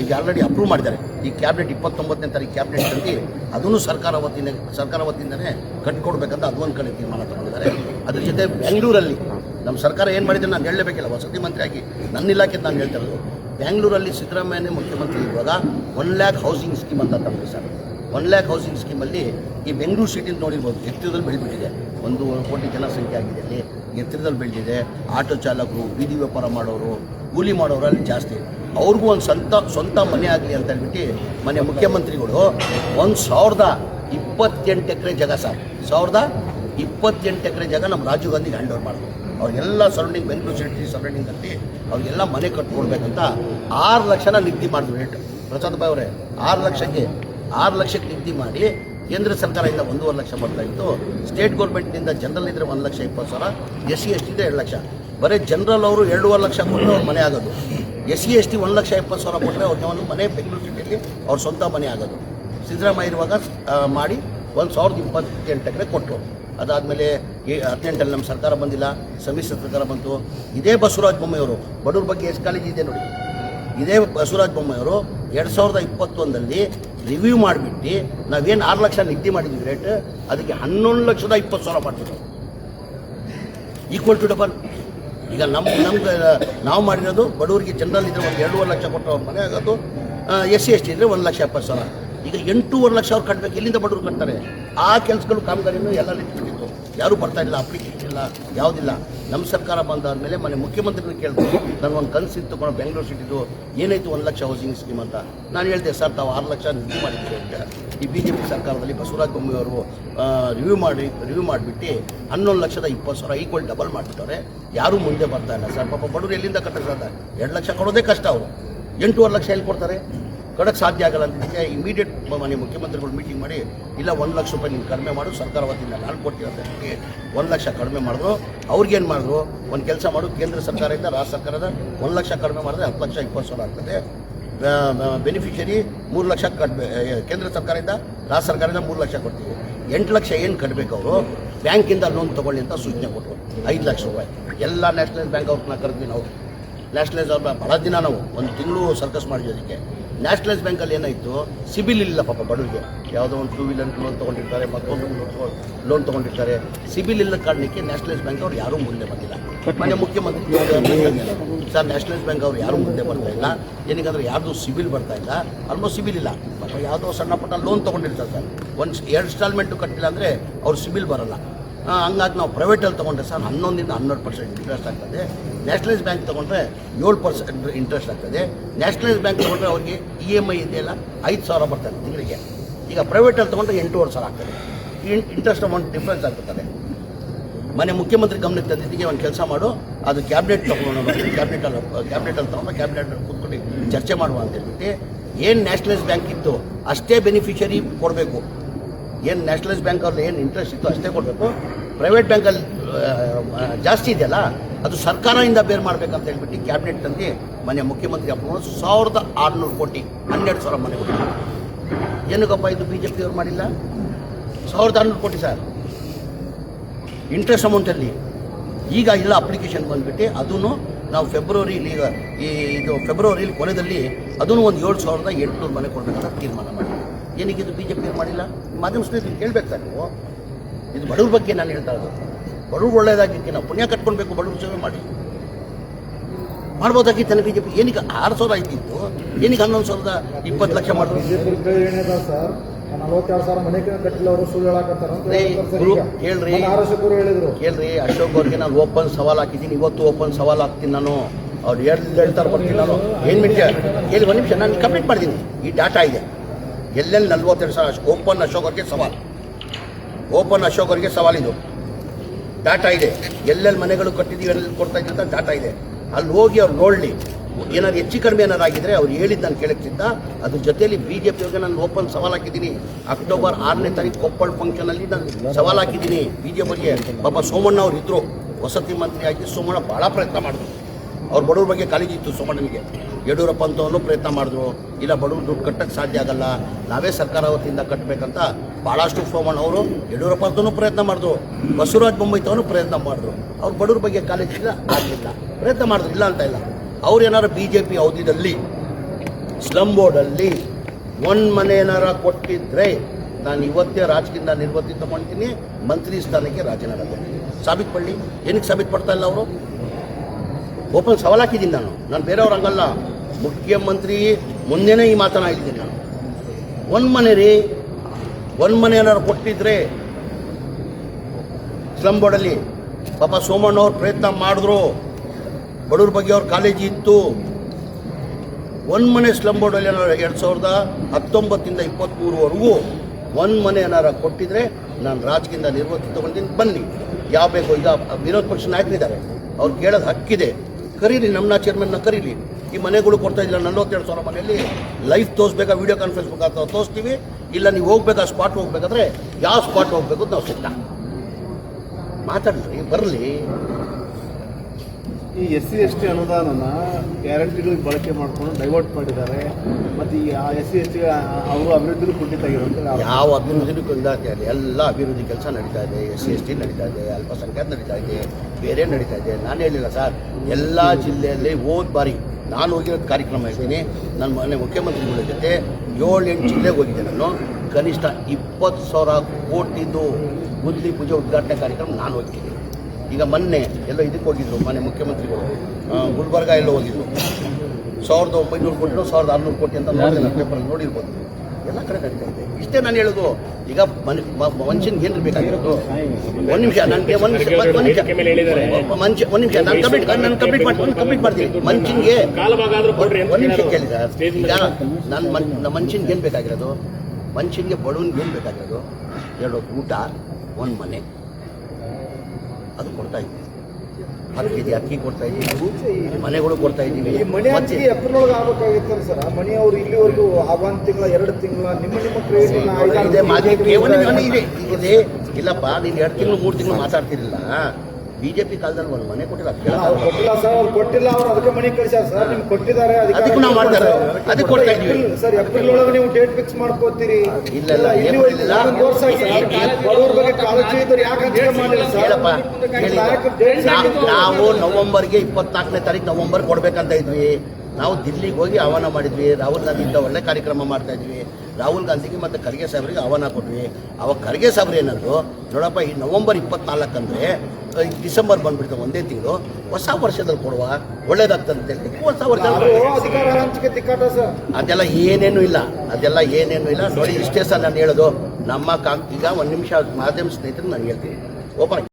ಈಗ already approve ಮಾಡಿದ್ದಾರೆ. ಈ ಕ್ಯಾಬಿನೆಟ್ ಇಪ್ಪತ್ತೊಂಬತ್ತನೇ ತಾರೀಕು ಕ್ಯಾಬಿನೆಟ್ ತಂದು ಅದನ್ನು ಸರ್ಕಾರ ವತಿಯಿಂದ, ಸರ್ಕಾರ ವತಿಯಿಂದನೇ ಕಟ್ಕೊಡ್ಬೇಕಂತ ಅದೊಂದು ಕಡೆ ತೀರ್ಮಾನ ತಗೊಂಡಿದ್ದಾರೆ. ಅದ್ರ ಜೊತೆ ಬೆಂಗಳೂರಲ್ಲಿ ನಮ್ಮ ಸರ್ಕಾರ ಏನು ಮಾಡಿದ್ರೆ ನಾನು ಹೇಳಬೇಕಿಲ್ಲ ವಸತಿ ಮಂತ್ರಿಯಾಗಿ ನನ್ನ ಇಲಾಖೆ ನಾನು ಹೇಳ್ತಾ ಇರೋದು, ಬೆಂಗಳೂರಲ್ಲಿ ಸಿದ್ದರಾಮಯ್ಯನೇ ಮುಖ್ಯಮಂತ್ರಿ ಇರುವಾಗ ಒನ್ ಲ್ಯಾಕ್ ಹೌಸಿಂಗ್ ಸ್ಕೀಮ್ ಅಂತ ತಂದಿದೆ ಸರ್. ಒನ್ ಲ್ಯಾಕ್ ಹೌಸಿಂಗ್ ಸ್ಕೀಮಲ್ಲಿ ಈ ಬೆಂಗಳೂರು ಸಿಟಿಂದ ನೋಡಿರ್ಬೋದು, ಎತ್ತರದಲ್ಲಿ ಬೆಳೆದ್ಬಿಟ್ಟಿದೆ. ಒಂದು ಕೋಟಿ ಜನಸಂಖ್ಯೆ ಆಗಿದೆ ಅಲ್ಲಿ. ಎತ್ತರದಲ್ಲಿ ಬೆಳೆದಿದೆ. ಆಟೋ ಚಾಲಕರು, ಬೀದಿ ವ್ಯಾಪಾರ ಮಾಡೋರು ಕೂಲಿ ಮಾಡೋರಲ್ಲಿ ಜಾಸ್ತಿ. ಅವ್ರಿಗೂ ಒಂದು ಸ್ವಂತ ಸ್ವಂತ ಮನೆ ಆಗಲಿ ಅಂತ ಹೇಳ್ಬಿಟ್ಟು ಮನೆ ಮುಖ್ಯಮಂತ್ರಿಗಳು ಒಂದು ಸಾವಿರದ ಇಪ್ಪತ್ತೆಂಟು ಎಕರೆ ಜಾಗ ಸರ್. ಸಾವಿರದ ಇಪ್ಪತ್ತೆಂಟು ಎಕರೆ ಜಾಗ ನಮ್ಮ ರಾಜೀವ್ ಗಾಂಧಿಗೆ ಹ್ಯಾಂಡ್ ಓವರ್ ಮಾಡಿದ್ರು. ಅವ್ರಿಗೆಲ್ಲ ಸರೌಂಡಿಂಗ್ ಬೆಂಗಳೂರು ಸಿಟಿ ಸರೌಂಡಿಂಗಲ್ಲಿ ಅವ್ರಿಗೆಲ್ಲ ಮನೆ ಕಟ್ಕೊಡ್ಬೇಕಂತ ಆರು ಲಕ್ಷನ ನಿಗದಿ ಮಾಡಿದ್ರು ರೇಟ್ ಪ್ರಸಾದ್ ಭಾಯ್ ಅವರೇ, ಆರು ಲಕ್ಷಕ್ಕೆ ಆರು ಲಕ್ಷಕ್ಕೆ ನಿಗದಿ ಮಾಡಿ ಕೇಂದ್ರ ಸರ್ಕಾರದಿಂದ ಒಂದೂವರೆ ಲಕ್ಷ ಬರ್ತಾ ಇತ್ತು. ಸ್ಟೇಟ್ ಗೌರ್ಮೆಂಟ್ನಿಂದ ಜನರಲ್ ಇದ್ದರೆ ಒಂದು ಲಕ್ಷ, ಇಪ್ಪತ್ತು ಸಾವಿರ ಎಸ್ ಸಿ ಎಸ್ ಎರಡು ಲಕ್ಷ. ಬರೀ ಜನರಲ್ ಅವರು ಎರಡೂವರೆ ಲಕ್ಷ ಕೊಟ್ಟರೆ ಅವ್ರ ಮನೆ ಆಗೋದು. ಎಸ್ ಸಿ, ಎಸ್ ಟಿ ಒಂದು ಲಕ್ಷ ಇಪ್ಪತ್ತು ಸಾವಿರ ಕೊಟ್ಟರೆ ಅವ್ರಿಗೆ ಒಂದು ಮನೆ ಬೆಂಗಳೂರು ಸಿಟಿಯಲ್ಲಿ ಅವ್ರ ಸ್ವಂತ ಮನೆ ಆಗೋದು. ಸಿದ್ದರಾಮಯ್ಯ ಇರುವಾಗ ಮಾಡಿ ಒಂದು ಸಾವಿರದ ಇಪ್ಪತ್ತೆಂಟಕ್ಕೆ ಕೊಟ್ಟರು ಅದಾದಮೇಲೆ ಈ ಹದಿನೆಂಟಲ್ಲಿ ನಮ್ಮ ಸರ್ಕಾರ ಬಂದಿಲ್ಲ, ಸಮ್ಮಿಶ್ರ ಸರ್ಕಾರ ಬಂತು. ಇದೇ ಬಸವರಾಜ ಬೊಮ್ಮೆಯವರು ಬಡವ್ರ ಬಗ್ಗೆ ಎಷ್ಟು ಕಾಲೇಜ್ ಇದೆ ನೋಡಿ. ಇದೇ ಬಸವರಾಜ ಬೊಮ್ಮೆಯವರು ಎರಡು ಸಾವಿರದ ಇಪ್ಪತ್ತೊಂದರಲ್ಲಿ ರಿವ್ಯೂ ಮಾಡಿಬಿಟ್ಟು ನಾವೇನು ಆರು ಲಕ್ಷ ನಿಗದಿ ಮಾಡಿದ್ವಿ ರೇಟ್, ಅದಕ್ಕೆ ಹನ್ನೊಂದು ಲಕ್ಷದ ಇಪ್ಪತ್ತು ಸಾವಿರ ಮಾಡಿದ್ರು ಈಕ್ವಲ್ ಟು ಡಬಲ್. ಈಗ ನಮ್ಮ ನಮ್ಗೆ, ನಾವು ಮಾಡಿರೋದು ಬಡವರಿಗೆ ಜನರಲ್ ಇದ್ರೆ ಒಂದು ಎರಡೂವರೆ ಲಕ್ಷ ಕೊಟ್ಟರೆ ಅವ್ರ ಮನೆ ಆಗೋದು ಎಸ್ ಸಿ ಎಸ್ ಟಿ ಇದ್ರೆ ಒಂದು ಲಕ್ಷ ಎಪ್ಪತ್ತು ಸಾವಿರ. ಈಗ ಎಂಟೂವರೆ ಲಕ್ಷ ಅವ್ರು ಕಟ್ಟಬೇಕು ಎಲ್ಲಿಂದ ಬಡವರು ಕಟ್ತಾರೆ? ಆ ಕೆಲಸಗಳು ಕಾಮಗಾರಿನೂ ಎಲ್ಲ ನಿಂತ್ಬಿಟ್ಟಿತ್ತು. ಯಾರೂ ಬರ್ತಾ ಇಲ್ಲ ಅಪ್ಲಿಕೇಶನ್ ಇಲ್ಲ ಯಾವುದಿಲ್ಲ. ನಮ್ಮ ಸರ್ಕಾರ ಬಂದಾದ ಮೇಲೆ ಮನೆ ಮುಖ್ಯಮಂತ್ರಿಗಳು ಕೇಳಿದ್ರು ಒಂದು ಕನಸಿತ್ತು ತಗೊಂಡು ಬೆಂಗಳೂರು ಸಿಟಿದು, ಏನಾಯಿತು ಒಂದು ಲಕ್ಷ ಹೌಸಿಂಗ್ ಸ್ಕೀಮ್ ಅಂತ? ನಾನು ಹೇಳಿದೆ, ಸರ್, ತಾವು ಆರು ಲಕ್ಷ ನಿಧಿ ಮಾಡಿದ್ದೀವಿ ಅಂತ. ಈ ಬಿ ಜೆ ಪಿ ಸರ್ಕಾರದಲ್ಲಿ ಬಸವರಾಜ ಬೊಮ್ಮೆಯವರು ರಿವ್ಯೂ ಮಾಡಿ ರಿವ್ಯೂ ಮಾಡಿಬಿಟ್ಟು ಹನ್ನೊಂದು ಲಕ್ಷದ ಇಪ್ಪತ್ತು ಸಾವಿರ ಈಕ್ವಲ್ ಡಬಲ್ ಮಾಡಿಬಿಟ್ಟವ್ರೆ. ಯಾರೂ ಮುಂದೆ ಬರ್ತಾ ಇಲ್ಲ. ಸರ್, ಪಾಪ ಬಡವರು ಎಲ್ಲಿಂದ ಕಟ್ಟಕ್ಕೆ ಎರಡು ಲಕ್ಷ ಕೊಡೋದೇ ಕಷ್ಟ ಅವರು. ಎಂಟೂವರೆ ಲಕ್ಷ ಎಲ್ಲಿ ಕೊಡ್ತಾರೆ? ಕೊಡಕ್ಕೆ ಸಾಧ್ಯ ಆಗಲ್ಲ ಅಂತ ಇಮಿಡಿಯೇಟ್ ಮನೆ ಮುಖ್ಯಮಂತ್ರಿಗಳು ಮೀಟಿಂಗ್ ಮಾಡಿ, ಇಲ್ಲ ಒಂದು ಲಕ್ಷ ರೂಪಾಯಿ ನೀವು ಕಡಿಮೆ ಮಾಡು, ಸರ್ಕಾರ ವತಿಯಿಂದ ನಾನು ಕೊಡ್ತೀನಿ ಅಂತ ಹೇಳಿ ಒಂದು ಲಕ್ಷ ಕಡಿಮೆ ಮಾಡಿದ್ರು. ಅವ್ರಿಗೇನು ಮಾಡಿದ್ರು? ಒಂದು ಕೆಲಸ ಮಾಡು, ಕೇಂದ್ರ ಸರ್ಕಾರದಿಂದ ರಾಜ್ಯ ಸರ್ಕಾರದ ಒಂದು ಲಕ್ಷ ಕಡಿಮೆ ಮಾಡಿದ್ರೆ ಹತ್ತು ಲಕ್ಷ, ಇಪ್ಪತ್ತು ಸಾವಿರ ಆಗ್ತದೆ. ಬೆನಿಫಿಷರಿ ಮೂರು ಲಕ್ಷ ಕಡಿಮೆ ಕೇಂದ್ರ ಸರ್ಕಾರದಿಂದ ರಾಜ್ಯ ಸರ್ಕಾರದಿಂದ ಮೂರು ಲಕ್ಷ ಕೊಡ್ತೀವಿ. ಎಂಟು ಲಕ್ಷ ಏನು ಕಟ್ಟಬೇಕು ಅವರು? ಬ್ಯಾಂಕಿಂದ ಲೋನ್ ತೊಗೊಳ್ಳಿ ಅಂತ ಸೂಚನೆ ಕೊಟ್ಟರು ಐದು ಲಕ್ಷ ರೂಪಾಯಿ. ಎಲ್ಲ ನ್ಯಾಷನಲೈಸ್ ಬ್ಯಾಂಕ್ ಅವ್ರನ್ನ ಕರೆದ್ವಿ ನಾವು. ನ್ಯಾಷನಲೈಸ್ ಅವ್ರನ್ನ ಭಾಳ ದಿನ ನಾವು, ಒಂದು ತಿಂಗಳು ಸರ್ಕಸ್ ಮಾಡಿದ್ವಿ ಅದಕ್ಕೆ. ನ್ಯಾಷನಲೈಸ್ ಬ್ಯಾಂಕಲ್ಲಿ ಏನಾಯಿತು? ಸಿಬಿಲ್ ಇಲ್ಲ ಪಾಪ ಬಡವರಿಗೆ. ಯಾವುದೋ ಒಂದು ಟೂ ವೀಲರ್ ಲೋನ್ ತೊಗೊಂಡಿರ್ತಾರೆ ಮತ್ತೊಂದು ಲೋನ್ ತೊಗೊಂಡಿರ್ತಾರೆ. ಸಿಬಿಲ್ ಇಲ್ಲ ಕಾರಣಕ್ಕೆ ನ್ಯಾಷನಲೈಸ್ ಬ್ಯಾಂಕ್ ಅವ್ರು ಯಾರೂ ಮುಂದೆ ಬಂದಿಲ್ಲ. ಮನೆ ಮುಖ್ಯಮಂತ್ರಿ ಸರ್ ನ್ಯಾಷನಲೈಸ್ ಬ್ಯಾಂಕ್ ಅವ್ರು ಯಾರೂ ಮುಂದೆ ಬರ್ತಾ ಇಲ್ಲ. ಏನಕ್ಕಂದ್ರೆ ಯಾರ್ದು ಸಿಬಿಲ್ ಬರ್ತಾ ಇಲ್ಲ. ಆಲ್ಮೋಸ್ಟ್ ಸಿಬಿಲ್ ಇಲ್ಲ. ಪಾಪ ಯಾವುದೋ ಸಣ್ಣ ಪುಟ್ಟ ಲೋನ್ ತೊಗೊಂಡಿರ್ತಾರೆ ಸರ್. ಒಂದು ಎರಡು ಇನ್ಸ್ಟಾಲ್ಮೆಂಟು ಕಟ್ಟಿಲ್ಲ ಅಂದರೆ ಅವ್ರು ಸಿಬಿಲ್ ಬರಲ್ಲ. ಹಂಗಾಗಿ ನಾವು ಪ್ರೈವೇಟಲ್ಲಿ ತೊಗೊಂಡ್ರೆ ಸರ್ ಹನ್ನೊಂದಿಂದ ಹನ್ನೆರಡು ಪರ್ಸೆಂಟ್ ಇಂಟ್ರೆಸ್ಟ್ ಆಗ್ತದೆ. ನ್ಯಾಷನಲೈಸ್ ಬ್ಯಾಂಕ್ ತೊಗೊಂಡ್ರೆ ಏಳು ಪರ್ಸೆಂಟ್ ಇಂಟ್ರೆಸ್ಟ್ ಆಗ್ತದೆ. ನ್ಯಾಷನಲೈಸ್ ಬ್ಯಾಂಕ್ ತೊಗೊಂಡ್ರೆ ಅವ್ರಿಗೆ ಇ ಎಂ ಐ ಇದೆಯಲ್ಲ ಐದು ಸಾವಿರ ಬರ್ತದೆ ತಿಂಗಳಿಗೆ. ಈಗ ಪ್ರೈವೇಟಲ್ಲಿ ತೊಗೊಂಡ್ರೆ ಎಂಟೂವರೆ ಸಾವಿರ ಆಗ್ತದೆ. ಇಂಟ್ರೆಸ್ಟ್ ಅಮೌಂಟ್ ಡಿಫ್ರೆನ್ಸ್ ಆಗ್ತದೆ. ಮನೆ ಮುಖ್ಯಮಂತ್ರಿ ಗಮನಕ್ಕೆ ತಂದಿದ್ದಕ್ಕೆ ಒಂದು ಕೆಲಸ ಮಾಡು, ಅದು ಕ್ಯಾಬಿನೆಟ್ ತೊಗೊಂಡು ಕ್ಯಾಬಿನೆಟಲ್ಲಿ ಕ್ಯಾಬಿನೆಟಲ್ಲಿ ತೊಗೊಂಡು ಕ್ಯಾಬಿನೆಟ್ ಕೂತ್ಕೊಂಡು ಚರ್ಚೆ ಮಾಡುವ ಅಂತ ಹೇಳ್ಬಿಟ್ಟು, ಏನು ನ್ಯಾಷನಲೈಸ್ ಬ್ಯಾಂಕ್ ಇತ್ತು, ಅಷ್ಟೇ ಬೆನಿಫಿಷರಿ ಕೊಡಬೇಕು. ಏನು ನ್ಯಾಷನಲೈಸ್ ಬ್ಯಾಂಕ್ ಅವ್ರಲ್ಲಿ ಏನು ಇಂಟ್ರೆಸ್ಟ್ ಇತ್ತು ಅಷ್ಟೇ ಕೊಡಬೇಕು. ಪ್ರೈವೇಟ್ ಬ್ಯಾಂಕಲ್ಲಿ ಜಾಸ್ತಿ ಇದೆಯಲ್ಲ, ಅದು ಸರ್ಕಾರದಿಂದ ಬೇರೆ ಮಾಡ್ಬೇಕಂತ ಹೇಳ್ಬಿಟ್ಟು ಕ್ಯಾಬಿನೆಟ್ ತಂದು ಮನೆ ಮುಖ್ಯಮಂತ್ರಿ ಅಪ್ಪ ಸಾವಿರದ ಆರುನೂರು ಕೋಟಿ, ಹನ್ನೆರಡು ಸಾವಿರ ಮನೆ ಕೊಟ್ಟು. ಏನಕ್ಕಪ್ಪ ಇದು ಬಿ ಜೆ ಪಿಯವ್ರು ಮಾಡಿಲ್ಲ? ಸಾವಿರದ ಆರುನೂರು ಕೋಟಿ ಸರ್. ಇಂಟ್ರೆಸ್ಟ್ ಅಮೌಂಟಲ್ಲಿ ಈಗ ಇಲ್ಲ ಅಪ್ಲಿಕೇಶನ್ ಬಂದುಬಿಟ್ಟು ಅದೂ ನಾವು ಫೆಬ್ರವರಿಲಿ ಈಗ ಈ, ಇದು ಫೆಬ್ರವರಿಲಿ ಕೊನೆಯಲ್ಲಿ ಅದೂ ಒಂದು ಏಳು ಸಾವಿರದ ಎಂಟುನೂರು ಮನೆ ಕೊಡಬೇಕಂತ ತೀರ್ಮಾನ ಮಾಡಿ ಏನಕ್ಕೆ ಇದು ಬಿ ಜೆ ಪಿ ಮಾಡಿಲ್ಲ? ಮಾಧ್ಯಮ ಸ್ನೇಹಿತರು ಕೇಳಬೇಕು ಸರ್ ನೀವು ಇದು ಬಡವ್ರ ಬಗ್ಗೆ ನಾನು ಹೇಳ್ತಾ ಇರೋದು. ಬಡವ್ರು ಒಳ್ಳೇದಾಗಿಕ್ಕೆ ನಾವು ಪುಣ್ಯ ಕಟ್ಕೊಳ್ಬೇಕು ಬಡವ್ರ ಸೇವೆ ಮಾಡಿ. ಮಾಡ್ಬೋದಾಗಿತ್ತಾನೆ ಬಿ ಜೆ ಪಿ ಏನಕ್ಕೆ ಆರು ಸಾವಿರ ಆಯ್ತಿತ್ತು. ಏನಕ್ಕೆ ಹನ್ನೊಂದು ಸಾವಿರದ ಇಪ್ಪತ್ತು ಲಕ್ಷ ಮಾಡಿದ್ರು ಹೇಳ್ರಿ ಕೇಳ್ರಿ. ಅಶೋಕ್ ಅವ್ರಿಗೆ ನಾನು ಓಪನ್ ಸವಾಲ್ ಹಾಕಿದ್ದೀನಿ ಇವತ್ತು ಓಪನ್ ಸವಾಲ್ ಹಾಕ್ತೀನಿ ನಾನು. ಅವ್ರು ಹೇಳ್ತಾರೆ ಬರ್ತೀನಿ ನಾನು. ಏನು ನಿಮಿಷ ಕೇಳಿ ಒಂದು ನಿಮಿಷ ನಾನು ಕಂಪ್ಲೀಟ್ ಮಾಡ್ತೀನಿ. ಈ ಡಾಟಾ ಇದೆ. ಎಲ್ಲೆಲ್ಲಿ ನಲ್ವತ್ತೆರಡು ಸಾವಿರ ಓಪನ್ ಅಶೋಕ್ ಅವ್ರಿಗೆ ಸವಾಲ್. ಓಪನ್ ಅಶೋಕ್ ಸವಾಲ್ ಇದು. ಡಾಟಾ ಇದೆ. ಎಲ್ಲೆಲ್ಲಿ ಮನೆಗಳು ಕಟ್ಟಿದ್ದೀವಿ ಎಲ್ಲೆಲ್ಲಿ ಕೊಡ್ತಾ ಇದ್ದೀವಿ ಅಂತ ಡಾಟಾ ಇದೆ. ಅಲ್ಲಿ ಹೋಗಿ ಅವ್ರು ನೋಡಲಿ. ಏನಾದ್ರು ಹೆಚ್ಚು ಕಡಿಮೆ ಏನಾರು ಆಗಿದ್ರೆ ಅವ್ರು ಹೇಳಿದ್ದು ನಾನು ಕೇಳಕ್ಕಿಂತ ಅದ್ರ ಜೊತೆಯಲ್ಲಿ ಬಿ ಜೆ ಪಿಯವ್ರಿಗೆ ನಾನು ಓಪನ್ ಸವಾಲ್ ಹಾಕಿದ್ದೀನಿ. ಅಕ್ಟೋಬರ್ ಆರನೇ ತಾರೀಕು ಕೊಪ್ಪಳ ಫಂಕ್ಷನಲ್ಲಿ ನಾನು ಸವಾಲ್ ಹಾಕಿದ್ದೀನಿ ಬಿ ಜೆ ಪಿಗೆ ಪಾಪ ಸೋಮಣ್ಣ ಅವ್ರು ಇದ್ದರು ವಸತಿ ಮಂತ್ರಿಯಾಗಿ ಸೋಮಣ್ಣ ಭಾಳ ಪ್ರಯತ್ನ ಮಾಡಿದ್ರು. ಅವ್ರ ಬಡವ್ರ ಬಗ್ಗೆ ಕಾಳಜಿ ಇತ್ತು ಸೋಮಣ್ಣನಿಗೆ. ಯಡಿಯೂರಪ್ಪ ಅಂತವನು ಪ್ರಯತ್ನ ಮಾಡಿದ್ರು. ಇಲ್ಲ ಬಡವ್ರು ದುಡ್ಡು ಕಟ್ಟಕ್ಕೆ ಸಾಧ್ಯ ಆಗಲ್ಲ. ನಾವೇ ಸರ್ಕಾರ ವತಿಯಿಂದ ಕಟ್ಟಬೇಕಂತ ಭಾಳಷ್ಟು ಸೋಮಣ್ಣ ಅವರು ಯಡಿಯೂರಪ್ಪ ಅಂತನೂ ಪ್ರಯತ್ನ ಮಾಡಿದ್ರು. ಬಸವರಾಜ ಬೊಮ್ಮಾಯಿತವನು ಪ್ರಯತ್ನ ಮಾಡಿದ್ರು. ಅವ್ರು ಬಡವ್ರ ಬಗ್ಗೆ ಕಾಳಜಿ ಇಲ್ಲ ಆಗಲಿಲ್ಲ. ಪ್ರಯತ್ನ ಮಾಡಿದ್ರು, ಇಲ್ಲ ಅಂತ ಇಲ್ಲ. ಅವ್ರು ಏನಾರು ಬಿ ಜೆ ಪಿ ಅವಧಿದಲ್ಲಿ ಸ್ಲಮ್ ಬೋರ್ಡಲ್ಲಿ ಒಂದು ಮನೆ ಏನಾರ ಕೊಟ್ಟಿದ್ರೆ ನಾನು ಇವತ್ತೇ ರಾಜಕೀಯದಿಂದ ನಿರ್ವತ್ತಿ ತಗೊಳ್ತೀನಿ ಮಂತ್ರಿ ಸ್ಥಾನಕ್ಕೆ ರಾಜೀನಾಮೆ ಕೊಡ್ತೀನಿ ಸಾಬೀತು ಪಡ್ಲಿ. ಏನಕ್ಕೆ ಸಾಬೀತು ಪಡ್ತಾ ಇಲ್ಲ ಅವರು? ಓಪನ್ ಸವಾಲ್ ಹಾಕಿದ್ದೀನಿ ನಾನು. ನಾನು ಬೇರೆಯವ್ರು ಹಂಗಲ್ಲ ಮುಖ್ಯಮಂತ್ರಿ ಮುಂದೆನೇ ಈ ಮಾತನಾಡಿದ್ದೀನಿ ನಾನು. ಒಂದು ಮನೆ ರೀ, ಒಂದು ಮನೆ ಏನಾದ್ರು ಕೊಟ್ಟಿದ್ರೆ ಸ್ಲಮ್ ಬೋರ್ಡಲ್ಲಿ ಪಾಪ ಸೋಮಣ್ಣವ್ರು ಪ್ರಯತ್ನ ಮಾಡಿದ್ರು. ಬಡವ್ರ ಬಗ್ಗೆ ಅವ್ರ ಕಾಲೇಜಿ ಇತ್ತು. ಒಂದು ಮನೆ ಸ್ಲಮ್ ಬೋರ್ಡಲ್ಲಿ ಏನಾರು ಎರಡು ಸಾವಿರದ ಹತ್ತೊಂಬತ್ತಿಂದ ಇಪ್ಪತ್ತ್ಮೂರವರೆಗೂ ಒಂದು ಮನೆ ಏನಾರ ಕೊಟ್ಟಿದ್ರೆ ನಾನು ರಾಜಕೀಯದಿಂದ ನಿರ್ವಹಿಸಿ ತಗೊಂಡಿದ್ದೀನಿ, ಬನ್ನಿ. ಯಾವ ಬೇಕೋ ಈಗ ವಿರೋಧ ಪಕ್ಷ ನಾಯಕರಿದ್ದಾರೆ. ಅವ್ರು ಕೇಳೋದು ಹಕ್ಕಿದೆ. ಕರೀರಿ ನಮ್ಮನ್ನ ಚೇರ್ಮನ್ನ ಕರೀಲಿ ಈ ಮನೆಗಳು ಕೊಡ್ತಾ ಇದ್ದಿಲ್ಲ ನಲ್ವತ್ತೆರಡು ಸಾವಿರ ಮನೆಯಲ್ಲಿ ಲೈವ್ ತೋರಿಸ್ಬೇಕಾ ವೀಡಿಯೋ ಕಾನ್ಫರೆನ್ಸ್ ಮುಖಾಂತರ ತೋರಿಸ್ತೀವಿ. ಇಲ್ಲ ನೀವು ಹೋಗ್ಬೇಕಾ ಸ್ಪಾಟ್ ಹೋಗ್ಬೇಕಾದ್ರೆ ಯಾವ ಸ್ಪಾಟ್ ಹೋಗ್ಬೇಕು ಅಂತ ನಾವು ಸಿದ್ಧ. ಮಾತಾಡ್ರಿ ಬರಲಿ. ಈ ಎಸ್ ಸಿ ಎಸ್ ಟಿ ಅನುದಾನನ ಗ್ಯಾರಂಟಿಗಳು ಬಳಕೆ ಮಾಡ್ಕೊಂಡು ಡೈವರ್ಟ್ ಮಾಡಿದ್ದಾರೆ. ಮತ್ತು ಈ ಎಸ್ ಸಿ ಎಸ್ ಟಿ ಅವರು ಅಭಿವೃದ್ಧಿಗೂ ಕುಂಠಿತಾಗಿರುವಂತ ಯಾವ ಅಭಿವೃದ್ಧಿ ಕುಂದಾಗ್ತಾ ಇದೆ ಎಲ್ಲ ಅಭಿವೃದ್ಧಿ ಕೆಲಸ ನಡೀತಾ ಇದೆ. ಎಸ್ ಸಿ ಎಸ್ ಟಿ ನಡೀತಾ ಇದೆ. ಅಲ್ಪಸಂಖ್ಯಾತ ನಡೀತಾ ಇದೆ. ಬೇರೆ ನಡೀತಾ ಇದೆ. ನಾನು ಹೇಳಿಲ್ಲ ಸರ್. ಎಲ್ಲ ಜಿಲ್ಲೆಯಲ್ಲಿ ಹೋದ ಬಾರಿ ನಾನು ಹೋಗಿರೋದು ಕಾರ್ಯಕ್ರಮ ಇದ್ದೀನಿ ನನ್ನ ಮನೆ ಮುಖ್ಯಮಂತ್ರಿಗಳ ಜೊತೆ ಏಳು ಎಂಟು ಜಿಲ್ಲೆಗೆ ಹೋಗಿದ್ದೆ ನಾನು. ಕನಿಷ್ಠ ಇಪ್ಪತ್ತು ಸಾವಿರ ಕೋಟಿದು ಗುದ್ಲಿ ಪೂಜೆ ಉದ್ಘಾಟನೆ ಕಾರ್ಯಕ್ರಮ ನಾನು ಹೋಗ್ತೀನಿ. ಈಗ ಮೊನ್ನೆ ಎಲ್ಲ ಇದಕ್ಕೆ ಹೋಗಿದ್ರು ಮನೆ ಮುಖ್ಯಮಂತ್ರಿಗಳು. ಗುಲ್ಬರ್ಗ ಎಲ್ಲ ಹೋಗಿದ್ರು. ಸಾವಿರದ ಒಂಬೈನೂರು ಕೋಟಿನೋ ಸಾವಿರದ ಆರುನೂರು ಕೋಟಿ ಅಂತ ನೋಡಿದೆ ಪೇಪರಲ್ಲಿ ನೋಡಿರ್ಬೋದು. ಎಲ್ಲ ಕಡೆ ನಡೀತಾ ಇದೆ. ಇಷ್ಟೇ ನಾನು ಹೇಳೋದು ಈಗ ಮನ್ ಮನುಷ್ಯನ್ಗೆ ಏನು ಬೇಕಾಗಿರೋದು? ಒಂದು ನಿಮಿಷ ನನಗೆ ಒಂದು ನಿಮಿಷ ಒಂದು ನಿಮಿಷ. ಮನುಷ್ಯ ಒಂದು ನಿಮಿಷ ನಾನು ಕಂಪ್ಲೀಟ್ ನಾನು ಕಂಪ್ಲೀಟ್ ಮಾಡ್ತೀನಿ ಕಂಪ್ಲೀಟ್ ಮಾಡ್ತೀನಿ. ಮನುಷ್ಯನ್ಗೆ ಒಂದು ನಿಮಿಷ ಕೇಳಿದ. ಈಗ ನಾನು ಮನ್ ಮನುಷ್ಯನ್ಗೆ ಏನು ಬೇಕಾಗಿರೋದು? ಮನುಷ್ಯನ್ಗೆ ಬಡವನ್ಗೆ ಏನು ಬೇಕಾಗಿರೋದು? ಎರಡು ಊಟ ಒಂದು ಮನೆ. ಅದು ಕೊಡ್ತಾ ಇದ್ದೀವಿ ಹತ್ತು ಕೆಜಿ ಅಕ್ಕಿ ಕೊಡ್ತಾ ಇದ್ದೀವಿ. ಮನೆಗಳು ಕೊಡ್ತಾ ಇದ್ದೀವಿ. ಈ ಮನೆ ಆಗ್ಬೇಕಾಗಿತ್ತಲ್ಲ ಸರ್? ಅವ್ರು ಇಲ್ಲಿವರೆಗೂ ತಿಂಗಳ ಎರಡು ತಿಂಗಳ ನಿಮ್ಮ ನಿಮ್ಮ ಕ್ರೆಡಿಟ್ ಇದೆ ಮಾಜಿ ಕೇವಲ ಮನೆ ಇದೆ. ಇದೆ. ಇಲ್ಲಪ್ಪ ನೀನು ಎರಡು ತಿಂಗಳು ಮೂರು ತಿಂಗಳು ಮಾತಾಡ್ತಿರಲಿಲ್ಲ. ಬಿಜೆಪಿ ಕಾಲದಲ್ಲಿ ಒಂದು ಮನೆ ಕೊಟ್ಟಿಲ್ಲ ಕೊಟ್ಟಿಲ್ಲ ಸರ್ ಅವ್ರು ಕೊಟ್ಟಿಲ್ಲ ಅವ್ರು ಅದಕ್ಕೆ ಮನೆ ಕಳಿಸ್ಯಾರ ಸರ್ ನಿಮ್ಗೆ ಕೊಟ್ಟಿದ್ದಾರೆ ಅದಕ್ಕೆ ನಾವು ಮಾಡ್ತಾರೆ. ಅದಕ್ಕೆ ಕೊಡ್ತಾ ಇದ್ವಿ. ಸರ್ ಏಪ್ರಿಲ್ ಒಳಗೆ ನೀವು ಡೇಟ್ ಫಿಕ್ಸ್ ಮಾಡ್ಕೋತೀರಿ. ಇಲ್ಲ, ಇಲ್ಲ, ಇಲ್ಲ. ವರ್ಷ ಬಡವ್ರ ಬಗ್ಗೆ ಕಾಳಜಿ ಇದ್ರೆ ಯಾಕೆ ಹಂಚಿಕೆ ಮಾಡಿಲ್ಲ ಸರ್? ಹೇಳಪ್ಪ ಹೇಳಿ. ನಾ- ನಾವು ನವೆಂಬರ್ಗೆ ಇಪ್ಪತ್ನಾಲ್ಕನೇ ತಾರೀಕು ನವಂಬರ್ ಕೊಡ್ಬೇಕಂತ ಇದ್ವಿ. ನಾವು ದಿಲ್ಲಿಗೆ ಹೋಗಿ ಆಹ್ವಾನ ಮಾಡಿದ್ವಿ. ರಾಹುಲ್ ಗಾಂಧಿಯಿಂದ ಒಳ್ಳೆ ಕಾರ್ಯಕ್ರಮ ಮಾಡ್ತಾ ಇದ್ವಿ. ರಾಹುಲ್ ಗಾಂಧಿಗೆ ಮತ್ತು ಖರ್ಗೆ ಸಾಹೇಬರಿಗೆ ಆಹ್ವಾನ ಕೊಟ್ವಿ. ಅವಾಗ ಖರ್ಗೆ ಸಾಹೇಬ್ರು ಏನಂದ್ರು ನೋಡಪ್ಪ ಈ ನವಂಬರ್ ಇಪ್ಪತ್ನಾಲ್ಕು ಅಂದರೆ ಡಿಸೆಂಬರ್ ಬಂದ್ಬಿಡ್ತು ಒಂದೇ ತಿಂಗಳು. ಹೊಸ ವರ್ಷದಲ್ಲಿ ಕೊಡುವ ಒಳ್ಳೇದಾಗ್ತದೆ ಹೊಸ ಸರ್? ಅದೆಲ್ಲ ಏನೇನು ಇಲ್ಲ. ಅದೆಲ್ಲ ಏನೇನು ಇಲ್ಲ. ನೋಡಿ ಇಷ್ಟೇ ಸರ್ ನಾನು ಹೇಳೋದು. ನಮ್ಮ ಕಾ ಈಗ ಒಂದು ನಿಮಿಷ ಮಾಧ್ಯಮ ಸ್ನೇಹಿತರು ನಾನು ಹೇಳ್ತೀನಿ. ಓಪನ್